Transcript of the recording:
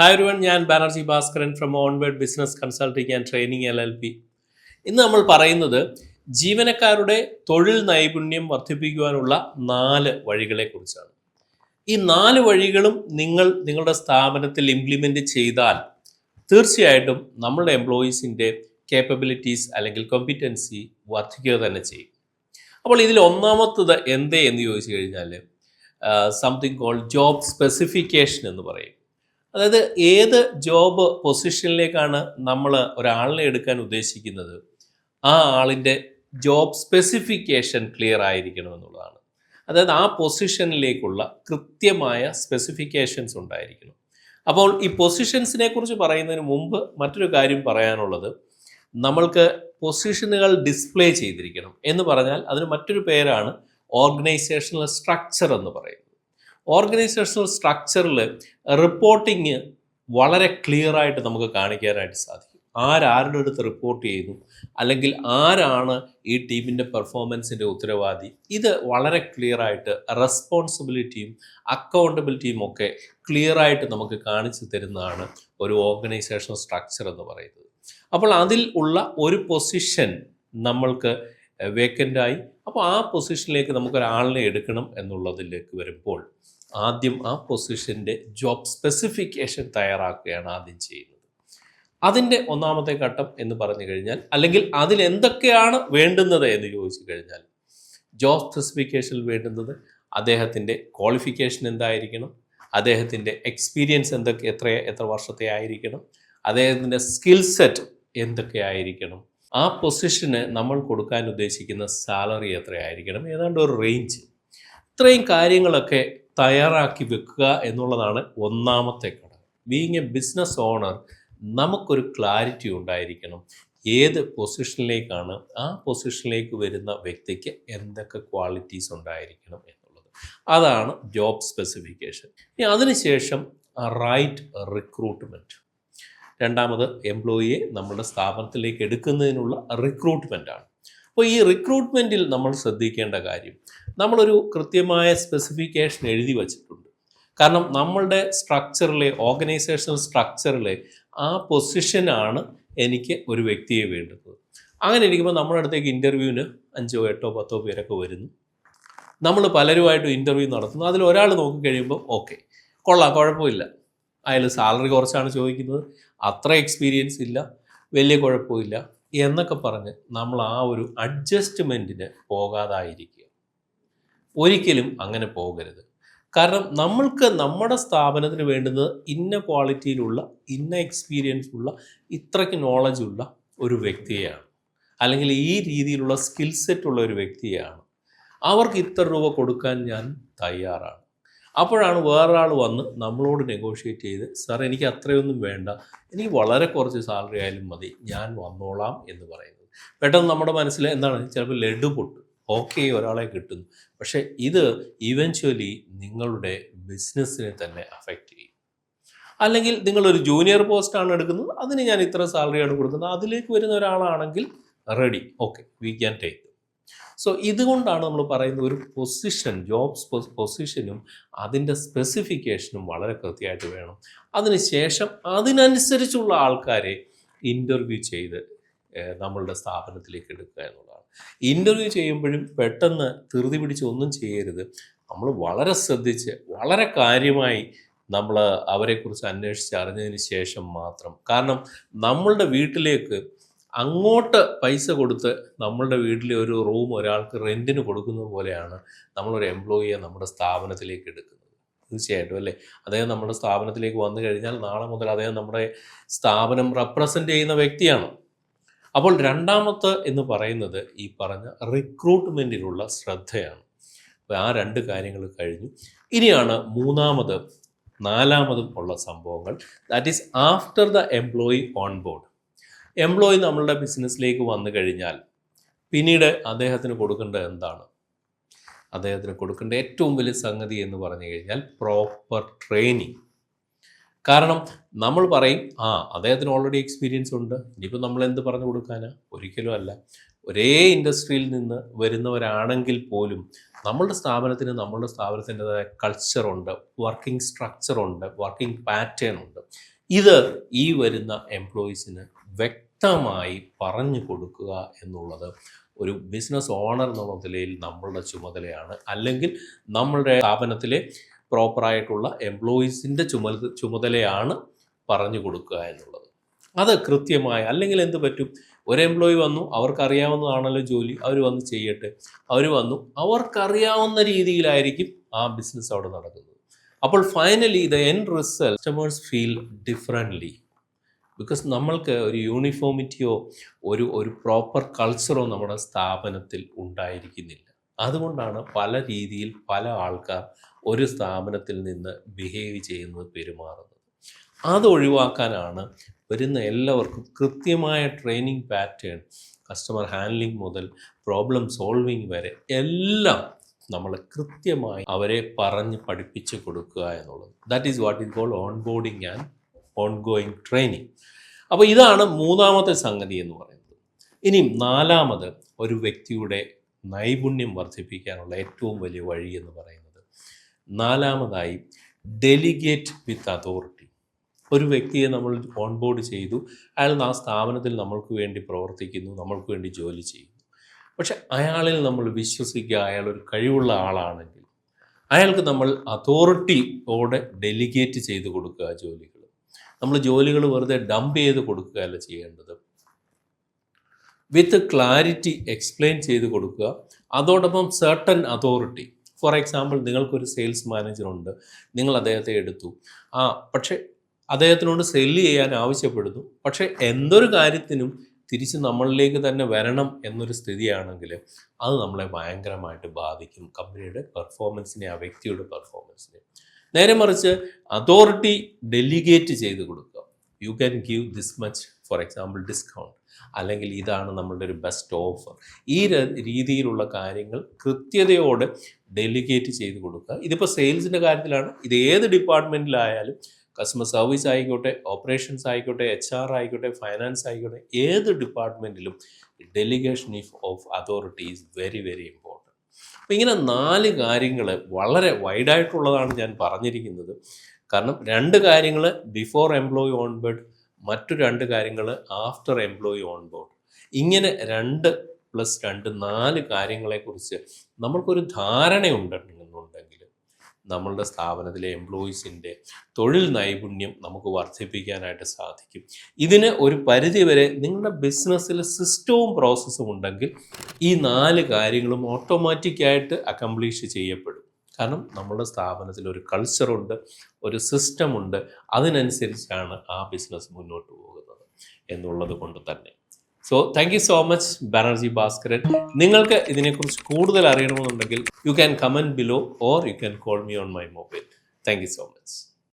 Hi ഒരുവൺ ഞാൻ Banerjee Bhaskaran from onward business consulting and training L L P ഇന്ന് നമ്മൾ പറയുന്നത് ജീവനക്കാരുടെ തൊഴിൽ നൈപുണ്യം വർദ്ധിപ്പിക്കുവാനുള്ള നാല് വഴികളെക്കുറിച്ചാണ് ഈ നാല് വഴികളും നിങ്ങൾ നിങ്ങളുടെ സ്ഥാപനത്തിൽ ഇംപ്ലിമെന്റ് ചെയ്താൽ തീർച്ചയായിട്ടും നമ്മളുടെ എംപ്ലോയീസിന്റെ കേപ്പബിലിറ്റീസ് അല്ലെങ്കിൽ കോമ്പിറ്റൻസി വർദ്ധിക്കുക തന്നെ ചെയ്യും. അപ്പോൾ ഇതിൽ ഒന്നാമത്തത് എന്തേ എന്ന് ചോദിച്ചു കഴിഞ്ഞാൽ സംതിങ് കോൾ ജോബ് സ്പെസിഫിക്കേഷൻ എന്ന് പറയും. അതായത് ഏത് ജോബ് പൊസിഷനിലേക്കാണ് നമ്മൾ ഒരാളിനെ എടുക്കാൻ ഉദ്ദേശിക്കുന്നത്? ആ ആളിന്റെ ജോബ് സ്പെസിഫിക്കേഷൻ ക്ലിയർ ആയിരിക്കണം എന്നുള്ളതാണ്. അതായത് ആ പൊസിഷനിലേക്കുള്ള കൃത്യമായ സ്പെസിഫിക്കേഷൻസ് ഉണ്ടായിരിക്കണം. അപ്പോൾ ഈ പൊസിഷൻസിനെ കുറിച്ച് പറയുന്നതിന് മുമ്പ് മറ്റൊരു കാര്യം പറയാനുള്ളത്. നമ്മൾക്ക് പൊസിഷനുകൾ ഡിസ്പ്ലേ ചെയ്തിരിക്കണം എന്ന് പറഞ്ഞാൽ അതിന് മറ്റൊരു പേരാണ് ഓർഗനൈസേഷണൽ സ്ട്രക്ചർ എന്ന് പറയുന്നത് ഓർഗനൈസേഷണൽ സ്ട്രക്ചറിൽ റിപ്പോർട്ടിങ് വളരെ ക്ലിയർ ആയിട്ട് നമുക്ക് കാണിക്കാനായിട്ട് സാധിക്കും. ആരാരുടെ അടുത്ത് റിപ്പോർട്ട് ചെയ്യുന്നു? അല്ലെങ്കിൽ ആരാണ് ഈ ടീമിന്റെ പെർഫോമൻസിന്റെ ഉത്തരവാദി? ഇത് വളരെ ക്ലിയർ ആയിട്ട് റെസ്പോൺസിബിലിറ്റിയും അക്കൗണ്ടബിലിറ്റിയും ഒക്കെ ക്ലിയർ ആയിട്ട് നമുക്ക് കാണിച്ചു തരുന്നതാണ് ഒരു ഓർഗനൈസേഷണൽ സ്ട്രക്ചർ എന്ന് പറയുന്നത്. അപ്പോൾ അതിൽ ഉള്ള ഒരു പൊസിഷൻ നമ്മൾക്ക് വേക്കന്റായി അപ്പോൾ ആ പൊസിഷനിലേക്ക് നമുക്കൊരാളിനെ എടുക്കണം എന്നുള്ളതിലേക്ക് വരുമ്പോൾ ആദ്യം ആ പൊസിഷന്റെ ജോബ് സ്പെസിഫിക്കേഷൻ തയ്യാറാക്കുകയാണ് ആദ്യം ചെയ്യുന്നത്. അതിന്റെ ഒന്നാമത്തെ ഘട്ടം എന്ന് പറഞ്ഞു കഴിഞ്ഞാൽ അല്ലെങ്കിൽ അതിൽ എന്തൊക്കെയാണ് വേണ്ടുന്നത് എന്ന് ചോദിച്ചു കഴിഞ്ഞാൽ ജോബ് സ്പെസിഫിക്കേഷൻ വേണ്ടുന്നത് അദ്ദേഹത്തിന്റെ ക്വാളിഫിക്കേഷൻ എന്തായിരിക്കണം അദ്ദേഹത്തിന്റെ എക്സ്പീരിയൻസ് എന്തൊക്കെ എത്ര എത്ര വർഷത്തെ ആയിരിക്കണം അദ്ദേഹത്തിന്റെ സ്കിൽ സെറ്റ് എന്തൊക്കെ ആയിരിക്കണം ആ പൊസിഷന് നമ്മൾ കൊടുക്കാൻ ഉദ്ദേശിക്കുന്ന സാലറി എത്രയായിരിക്കണം? ഏതാണ്ട് ഒരു റേഞ്ച് ഇത്രയും കാര്യങ്ങളൊക്കെ തയ്യാറാക്കി വെക്കുക എന്നുള്ളതാണ് ഒന്നാമത്തെ ഘടകം. ബീങ് എ ബിസിനസ് ഓണർ നമുക്കൊരു ക്ലാരിറ്റി ഉണ്ടായിരിക്കണം. ഏത് പൊസിഷനിലേക്കാണ് ആ പൊസിഷനിലേക്ക് വരുന്ന വ്യക്തിക്ക് എന്തൊക്കെ ക്വാളിറ്റീസ് ഉണ്ടായിരിക്കണം എന്നുള്ളത്. അതാണ് ജോബ് സ്പെസിഫിക്കേഷൻ ഇനി അതിനുശേഷം റൈറ്റ് റിക്രൂട്ട്മെന്റ് രണ്ടാമത് എംപ്ലോയിയെ നമ്മുടെ സ്ഥാപനത്തിലേക്ക് എടുക്കുന്നതിനുള്ള റിക്രൂട്ട്മെന്റ് ആണ്. അപ്പോൾ ഈ റിക്രൂട്ട്മെന്റിൽ നമ്മൾ ശ്രദ്ധിക്കേണ്ട കാര്യം നമ്മളൊരു കൃത്യമായ സ്പെസിഫിക്കേഷൻ എഴുതി വച്ചിട്ടുണ്ട്. കാരണം നമ്മളുടെ സ്ട്രക്ചറിലെ ഓർഗനൈസേഷണൽ സ്ട്രക്ചറിലെ ആ പൊസിഷനാണ് എനിക്ക് ഒരു വ്യക്തിയെ വേണ്ടത്. അങ്ങനെ ഇരിക്കുമ്പോൾ നമ്മുടെ അടുത്തേക്ക് ഇന്റർവ്യൂവിന് അഞ്ചോ എട്ടോ പത്തോ പേരൊക്കെ വരുന്നു. നമ്മൾ പലരുമായിട്ട് ഇന്റർവ്യൂ നടത്തുന്നു. അതിൽ ഒരാൾ നോക്കിക്കഴിയുമ്പോൾ ഓക്കെ കൊള്ളാം കുഴപ്പമില്ല. അയാൾ സാലറി കുറച്ചാണ് ചോദിക്കുന്നത്. അത്ര എക്സ്പീരിയൻസ് ഇല്ല വലിയ കുഴപ്പമില്ല എന്നൊക്കെ പറഞ്ഞ് നമ്മൾ ആ ഒരു അഡ്ജസ്റ്റ്മെന്റിന് പോകാതായിരിക്കുക. ഒരിക്കലും അങ്ങനെ പോകരുത്. കാരണം നമ്മൾക്ക് നമ്മുടെ സ്ഥാപനത്തിന് വേണ്ടുന്നത് ഇന്ന ക്വാളിറ്റിയിലുള്ള ഇന്ന എക്സ്പീരിയൻസ് ഉള്ള ഇത്രയ്ക്ക് നോളജ് ഉള്ള ഒരു വ്യക്തിയാണ്. അല്ലെങ്കിൽ ഈ രീതിയിലുള്ള സ്കിൽ സെറ്റ് ഉള്ള ഒരു വ്യക്തിയാണ്. അവർക്ക് ഇത്ര രൂപ കൊടുക്കാൻ ഞാൻ തയ്യാറാണ്. അപ്പോഴാണ് വേറൊരാൾ വന്ന് നമ്മളോട് നെഗോഷിയേറ്റ് ചെയ്ത് സാർ എനിക്ക് അത്രയൊന്നും വേണ്ട. എനിക്ക് വളരെ കുറച്ച് സാലറി ആയാലും മതി. ഞാൻ വന്നോളാം എന്ന് പറയുന്നത്. പെട്ടെന്ന് നമ്മുടെ മനസ്സിൽ എന്താണ്? ചിലപ്പോൾ ലഡു പൊട്ടും. ഓക്കെ ഒരാളെ കിട്ടുന്നു. പക്ഷേ ഇത് ഇവൻച്വലി നിങ്ങളുടെ ബിസിനസ്സിനെ തന്നെ അഫക്റ്റ് ചെയ്യും. അല്ലെങ്കിൽ നിങ്ങളൊരു ജൂനിയർ പോസ്റ്റാണ് എടുക്കുന്നത്. അതിന് ഞാൻ ഇത്ര സാലറിയാണ് കൊടുക്കുന്നത്. അതിലേക്ക് വരുന്ന ഒരാളാണെങ്കിൽ ready okay we can take so ഇതുകൊണ്ടാണ് നമ്മൾ പറയുന്നത് ഒരു പൊസിഷൻ ജോബ് പൊസിഷനും അതിന്റെ സ്പെസിഫിക്കേഷനും വളരെ കൃത്യമായിട്ട് വേണം. അതിനുശേഷം അതിനനുസരിച്ചുള്ള ആൾക്കാരെ ഇന്റർവ്യൂ ചെയ്ത് നമ്മളുടെ സ്ഥാപനത്തിലേക്ക് എടുക്കുക എന്നുള്ളതാണ്. ഇന്റർവ്യൂ ചെയ്യുമ്പോഴും പെട്ടെന്ന് ധൃതി പിടിച്ച് ഒന്നും ചെയ്യരുത്. നമ്മൾ വളരെ ശ്രദ്ധിച്ച് വളരെ കാര്യമായി നമ്മൾ അവരെക്കുറിച്ച് അന്വേഷിച്ച് അറിഞ്ഞതിന് ശേഷം മാത്രം. കാരണം നമ്മളുടെ വീട്ടിലേക്ക് അങ്ങോട്ട് പൈസ കൊടുത്ത് നമ്മളുടെ വീട്ടിലെ ഒരു റൂം ഒരാൾക്ക് റെന്റിന് കൊടുക്കുന്നത് പോലെയാണ് നമ്മളൊരു എംപ്ലോയിയെ നമ്മുടെ സ്ഥാപനത്തിലേക്ക് എടുക്കുന്നത്. തീർച്ചയായിട്ടും അല്ലേ? അദ്ദേഹം നമ്മുടെ സ്ഥാപനത്തിലേക്ക് വന്നു കഴിഞ്ഞാൽ നാളെ മുതൽ അദ്ദേഹം നമ്മുടെ സ്ഥാപനം റെപ്രസെന്റ് ചെയ്യുന്ന വ്യക്തിയാണ്. അപ്പോൾ രണ്ടാമത്തെ എന്ന് പറയുന്നത് ഈ പറഞ്ഞ റിക്രൂട്ട്മെന്റിലുള്ള ശ്രദ്ധയാണ്. അപ്പോൾ ആ രണ്ട് കാര്യങ്ങൾ കഴിഞ്ഞു. ഇനിയാണ് മൂന്നാമത് നാലാമതും ഉള്ള സംഭവങ്ങൾ. That is after the employee on board employee നമ്മളുടെ ബിസിനസ്സിലേക്ക് വന്നു കഴിഞ്ഞാൽ പിന്നീട് അദ്ദേഹത്തിന് കൊടുക്കേണ്ടത് എന്താണ്? അദ്ദേഹത്തിന് കൊടുക്കേണ്ട ഏറ്റവും വലിയ സംഗതി എന്ന് പറഞ്ഞു കഴിഞ്ഞാൽ പ്രോപ്പർ ട്രെയിനിങ് കാരണം നമ്മൾ പറയും ആ അദ്ദേഹത്തിന് ഓൾറെഡി എക്സ്പീരിയൻസ് ഉണ്ട്. ഇനിയിപ്പോൾ നമ്മൾ എന്ത് പറഞ്ഞു കൊടുക്കാനാ? ഒരിക്കലും അല്ല. ഒരേ ഇൻഡസ്ട്രിയിൽ നിന്ന് വരുന്നവരാണെങ്കിൽ പോലും നമ്മളുടെ സ്ഥാപനത്തിന് നമ്മളുടെ സ്ഥാപനത്തിന്റെതായ കൾച്ചറുണ്ട് വർക്കിംഗ് സ്ട്രക്ചറുണ്ട് വർക്കിംഗ് പാറ്റേൺ ഉണ്ട്. ഇത് ഈ വരുന്ന എംപ്ലോയീസിന് വ്യക്തമായി പറഞ്ഞു കൊടുക്കുക എന്നുള്ളത് ഒരു ബിസിനസ് ഓണർ എന്നുള്ള നിലയിൽ നമ്മളുടെ ചുമതലയാണ്. അല്ലെങ്കിൽ നമ്മളുടെ സ്ഥാപനത്തിലെ പ്രോപ്പറായിട്ടുള്ള എംപ്ലോയീസിന്റെ ചുമത ചുമതലയാണ് പറഞ്ഞു കൊടുക്കുക എന്നുള്ളത്. അത് കൃത്യമായി അല്ലെങ്കിൽ എന്ത് പറ്റും? ഒരു എംപ്ലോയി വന്നു അവർക്കറിയാവുന്നതാണല്ലോ ജോലി അവർ വന്ന് ചെയ്യട്ടെ. അവർ വന്നു അവർക്കറിയാവുന്ന രീതിയിലായിരിക്കും ആ ബിസിനസ് അവിടെ നടക്കുന്നത്. അപ്പോൾ finally the end result customers feel differently because നമ്മൾക്ക് ഒരു യൂണിഫോമിറ്റിയോ ഒരു ഒരു പ്രോപ്പർ കൾച്ചറോ നമ്മുടെ സ്ഥാപനത്തിൽ ഉണ്ടായിരിക്കുന്നില്ല. അതുകൊണ്ടാണ് പല രീതിയിൽ പല ആൾക്കാർ ഒരു സ്ഥാപനത്തിൽ നിന്ന് ബിഹേവ് ചെയ്യുന്നത് പെരുമാറുന്നത്. അത് ഒഴിവാക്കാനാണ് വരുന്ന എല്ലാവർക്കും കൃത്യമായ ട്രെയിനിങ് പാറ്റേൺ കസ്റ്റമർ ഹാൻഡ്ലിംഗ് മുതൽ പ്രോബ്ലം സോൾവിങ് വരെ എല്ലാം നമ്മൾ കൃത്യമായി അവരെ പറഞ്ഞ് പഠിപ്പിച്ച് കൊടുക്കുക എന്നുള്ളത്. That is what is called onboarding and ongoing training അപ്പോൾ ഇതാണ് മൂന്നാമത്തെ സംഗതി എന്ന് പറയുന്നത്. ഇനി നാലാമത് ഒരു വ്യക്തിയുടെ നൈപുണ്യം വർദ്ധിപ്പിക്കാനുള്ള ഏറ്റവും വലിയ വഴി എന്ന് പറയുന്നത് നാലാമതായി ഡെലിഗേറ്റ് വിത്ത് അതോറിറ്റി ഒരു വ്യക്തിയെ നമ്മൾ ഓൺബോർഡ് ചെയ്തു. അയാൾ ആ സ്ഥാപനത്തിൽ നമ്മൾക്ക് വേണ്ടി പ്രവർത്തിക്കുന്നു നമ്മൾക്ക് വേണ്ടി ജോലി ചെയ്യുന്നു. പക്ഷെ അയാളിൽ നമ്മൾ വിശ്വസിക്കുക അയാൾ ഒരു കഴിവുള്ള ആളാണെങ്കിൽ അയാൾക്ക് നമ്മൾ അതോറിറ്റിയോടെ ഡെലിഗേറ്റ് ചെയ്ത് കൊടുക്കുക ജോലികൾ. നമ്മൾ ജോലികൾ വെറുതെ ഡംപ് ചെയ്ത് കൊടുക്കുകയല്ല ചെയ്യേണ്ടത്. വിത്ത് ക്ലാരിറ്റി എക്സ്പ്ലെയിൻ ചെയ്ത് കൊടുക്കുക. അതോടൊപ്പം സർട്ടൻ അതോറിറ്റി ഫോർ എക്സാമ്പിൾ നിങ്ങൾക്കൊരു സെയിൽസ് മാനേജർ ഉണ്ട്. നിങ്ങൾ അദ്ദേഹത്തെ എടുത്തു. ആ പക്ഷേ അദ്ദേഹത്തിനോട് സെല്ല് ചെയ്യാൻ ആവശ്യപ്പെടുന്നു. പക്ഷേ എന്തൊരു കാര്യത്തിനും തിരിച്ച് നമ്മളിലേക്ക് തന്നെ വരണം എന്നൊരു സ്ഥിതിയാണെങ്കിൽ അത് നമ്മളെ ഭയങ്കരമായിട്ട് ബാധിക്കും. കമ്പനിയുടെ പെർഫോമൻസിനെ ആ വ്യക്തിയുടെ പെർഫോമൻസിനെ നേരെ മറിച്ച് അതോറിറ്റി ഡെലിഗേറ്റ് ചെയ്ത് കൊടുക്കുക. You can give this much for example discount അല്ലെങ്കിൽ ഇതാണ് നമ്മളുടെ ഒരു ബെസ്റ്റ് ഓഫർ ഈ രീതിയിലുള്ള കാര്യങ്ങൾ കൃത്യതയോടെ ഡെലിഗേറ്റ് ചെയ്ത് കൊടുക്കുക. ഇതിപ്പോൾ സെയിൽസിന്റെ കാര്യത്തിലാണ്. ഇത് ഏത് ഡിപ്പാർട്ട്മെന്റിലായാലും കസ്റ്റമർ സർവീസ് ആയിക്കോട്ടെ ഓപ്പറേഷൻസ് ആയിക്കോട്ടെ എച്ച് ആർ ആയിക്കോട്ടെ ഫൈനാൻസ് ആയിക്കോട്ടെ ഏത് ഡിപ്പാർട്ട്മെന്റിലും delegation of authority is very very important അപ്പോൾ ഇങ്ങനെ നാല് കാര്യങ്ങൾ വളരെ വൈഡായിട്ടുള്ളതാണ് ഞാൻ പറഞ്ഞിരിക്കുന്നത്. കാരണം രണ്ട് കാര്യങ്ങൾ ബിഫോർ എംപ്ലോയി ഓൺ ബോർഡ് മറ്റു രണ്ട് കാര്യങ്ങൾ ആഫ്റ്റർ എംപ്ലോയി ഓൺ ബോർഡ് ഇങ്ങനെ രണ്ട് പ്ലസ് രണ്ട് നാല് കാര്യങ്ങളെക്കുറിച്ച് നമ്മൾക്കൊരു ധാരണയുണ്ടെന്നുണ്ടെങ്കിൽ നമ്മളുടെ സ്ഥാപനത്തിലെ എംപ്ലോയീസിന്റെ തൊഴിൽ നൈപുണ്യം നമുക്ക് വർദ്ധിപ്പിക്കാനായിട്ട് സാധിക്കും. ഇതിന് ഒരു പരിധിവരെ നിങ്ങളുടെ ബിസിനസ്സിൽ സിസ്റ്റവും പ്രോസസ്സും ഉണ്ടെങ്കിൽ ഈ നാല് കാര്യങ്ങളും ഓട്ടോമാറ്റിക്കായിട്ട് അക്കംപ്ലീഷ് ചെയ്യപ്പെടും. കാരണം നമ്മുടെ സ്ഥാപനത്തിൽ ഒരു കൾച്ചറുണ്ട് ഒരു സിസ്റ്റമുണ്ട് അതിനനുസരിച്ചാണ് ആ ബിസിനസ് മുന്നോട്ട് പോകുന്നത് എന്നുള്ളത് കൊണ്ട് തന്നെ. So thank you so much Banerjee Bhaskaran നിങ്ങൾക്ക് ഇതിനെക്കുറിച്ച് കൂടുതൽ അറിയണമെന്നുണ്ടെങ്കിൽ you can comment below or you can call me on my mobile thank you so much